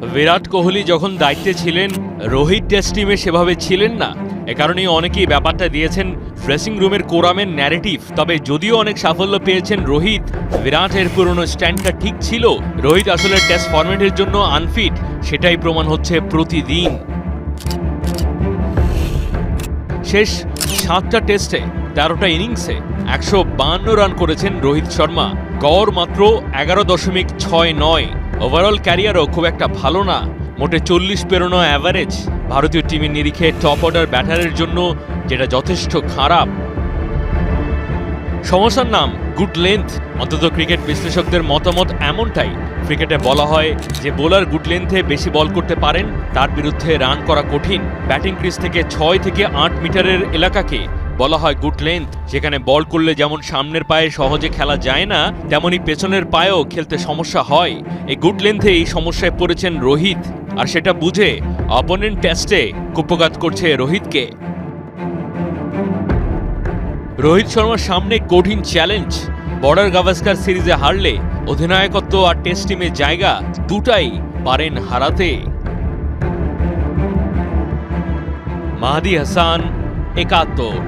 বিরাট কোহলি যখন দায়িত্বে ছিলেন, রোহিত টেস্ট টিমে সেভাবে ছিলেন না। এ কারণেই অনেকেই ব্যাপারটা দিয়েছেন ড্রেসিং রুমের কোরামের ন্যারেটিভ তবে যদিও অনেক সাফল্য পেয়েছেন রোহিত, বিরাটের পুরনো স্ট্যান্ডটা ঠিক ছিল। রোহিত আসলে টেস্ট ফরম্যাটের জন্য আনফিট সেটাই প্রমাণ হচ্ছে প্রতিদিন। শেষ সাতটা টেস্টে তেরোটা ইনিংসে একশো রান করেছেন রোহিত শর্মা। গড় মাত্র এগারো দশমিক ছয় নয়। ওভারঅল ক্যারিয়ারও খুব একটা ভালো না। মোটে চল্লিশ পেরোনো অ্যাভারেজ ভারতীয় টিমের নিরিখে টপ অর্ডার ব্যাটারের জন্য যেটা যথেষ্ট খারাপ। সমস্যার নাম গুড লেন্থ অন্তত ক্রিকেট বিশ্লেষকদের মতামত এমনটাই। ক্রিকেটে বলা হয় যে বোলার গুড লেন্থে বেশি বল করতে পারেন, তার বিরুদ্ধে রান করা কঠিন। ব্যাটিং ক্রিজ থেকে ছয় থেকে আট মিটারের এলাকাকে বলা হয় গুড লেন্থ, যেখানে বল করলে যেমন সামনের পায়ে সহজে খেলা যায় না, তেমনি পেছনের পায়েও খেলতে সমস্যা হয়। এই গুড লেন্থে এই সমস্যায় পড়েছেন রোহিত। আর সেটা বুঝে অপোনেন্ট টেস্টে কুপঘাত করছে রোহিতকে। রোহিত শর্মার সামনে কঠিন চ্যালেঞ্জ। বর্ডার গাভাস্কার সিরিজে হারলে অধিনায়কত্ব আর টেস্ট টিমের জায়গা দুটাই পারেন হারাতে। মাহাদি হাসান, একাত্তর।